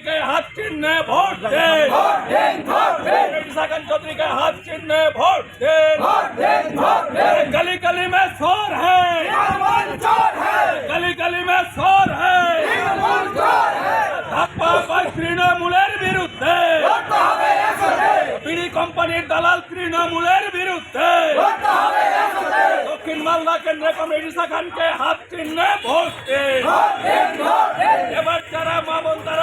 চৌধুরীকে হাত চিহ্নে ভোট দেন সাকান চৌধুরীকে হাত চিহ্নে ভোট দেন गली गली में शोर है गली गली में শোর है ধাপ্পা পায় তৃণমূলের বিরুদ্ধে বিড়ি কোম্পানির দালাল তৃণমূলের বিরুদ্ধে দক্ষিণ মালদা কেন্দ্রে কমিটি শাখানকে হাত চিহ্নে ভোট দিন এবার যারা মা বোন তারা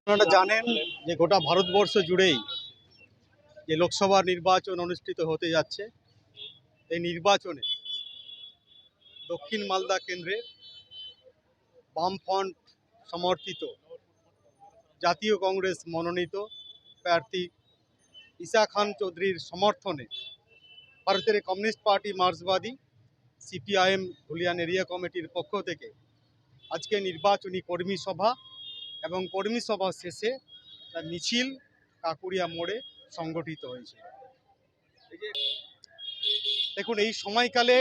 আপনারা জানেন যে গোটা ভারতবর্ষ জুড়েই যে লোকসভা নির্বাচন অনুষ্ঠিত হতে যাচ্ছে এই নির্বাচনে দক্ষিণ মালদা কেন্দ্রে বামফ্রন্ট সমর্থিত জাতীয় কংগ্রেস মনোনীত প্রার্থী ঈশা খান চৌধুরীর সমর্থনে ভারতের কমিউনিস্ট পার্টি মার্ক্সবাদী সিপিআইএম ধুলিয়ান এরিয়া কমিটির পক্ষ থেকে আজকে নির্বাচনী কর্মী সভা এবং কর্মী সভা শেষে তার মিছিল কাকুরিয়া মোড়ে সংগঠিত হয়েছে। দেখুন, এই সময়কালে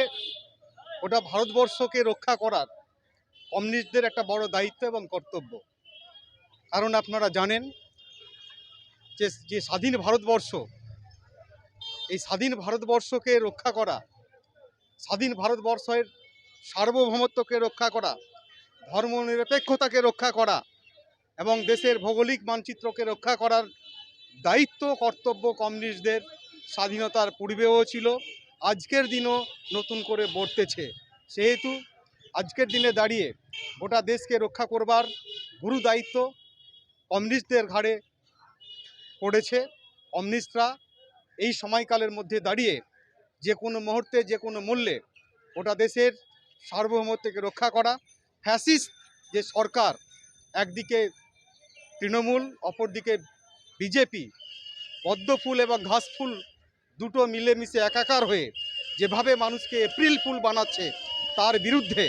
গোটা ভারতবর্ষকে রক্ষা করার কমিউনিস্টদের একটা বড় দায়িত্ব এবং কর্তব্য। কারণ আপনারা জানেন যে যে স্বাধীন ভারতবর্ষ, এই স্বাধীন ভারতবর্ষকে রক্ষা করা, স্বাধীন ভারতবর্ষের সার্বভৌমত্বকে রক্ষা করা, ধর্মনিরপেক্ষতাকে রক্ষা করা এবং দেশের ভৌগোলিক মানচিত্রকে রক্ষা করার দায়িত্ব, কর্তব্য কমিউনিস্টদের স্বাধীনতার পূর্বেও ছিল, আজকের দিনও নতুন করে বর্তেছে। সেহেতু আজকের দিনে দাঁড়িয়ে গোটা দেশকে রক্ষা করবার গুরু দায়িত্ব কমিউনিস্টদের ঘাড়ে পড়েছে। কমিউনিস্টরা এই সময়কালের মধ্যে দাঁড়িয়ে যে কোনো মুহূর্তে, যে কোনো মূল্যে গোটা দেশের সার্বভৌমত্বকে রক্ষা করা, ফ্যাসিস্ট যে সরকার, একদিকে তৃণমূল, অপরদিকে বিজেপি পদ্ম ফুল এবং ঘাস ফুল দুটো মিলেমিশে একাকার হয়ে যেভাবে মানুষকে এপ্রিল ফুল বানাচ্ছে, তার বিরুদ্ধে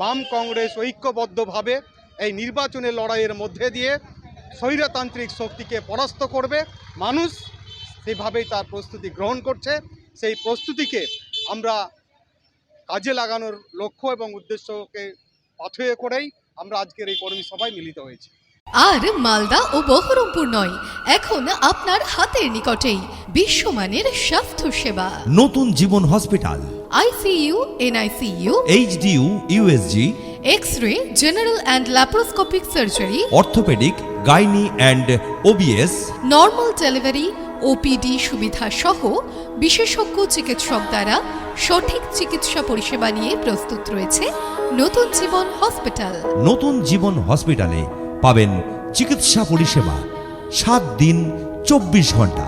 বাম কংগ্রেস ঐক্যবদ্ধভাবে এই নির্বাচনের লড়াইয়ের মধ্যে দিয়ে স্বৈরতান্ত্রিক শক্তিকে পরাস্ত করবে। মানুষ সেভাবেই তার প্রস্তুতি গ্রহণ করছে সেই প্রস্তুতিকে আমরা কাজে লাগানোর লক্ষ্য এবং উদ্দেশ্যকে পাথেয় করেই আমরা আজকের এই কর্মী সভায় মিলিত হয়েছি। আর মালদা ও বহরমপুর নয় এখন আপনার হাতের নিকটেই বিশ্বমানের স্বাস্থ্য সেবা। Notun Jibon hospital. ICU NICU HDU USG X ray general and laparoscopic surgery orthopaedic gynae and OBS normal delivery OPD সুবিধা সহ বিশেষজ্ঞ চিকিৎসক দ্বারা সঠিক চিকিৎসা পরিষেবা নিয়ে প্রস্তুত রয়েছে নতুন জীবন হসপিটাল। নতুন জীবন হসপিটালে পাবেন চিকিৎসা পরিষেবা সাত দিন চব্বিশ ঘণ্টা।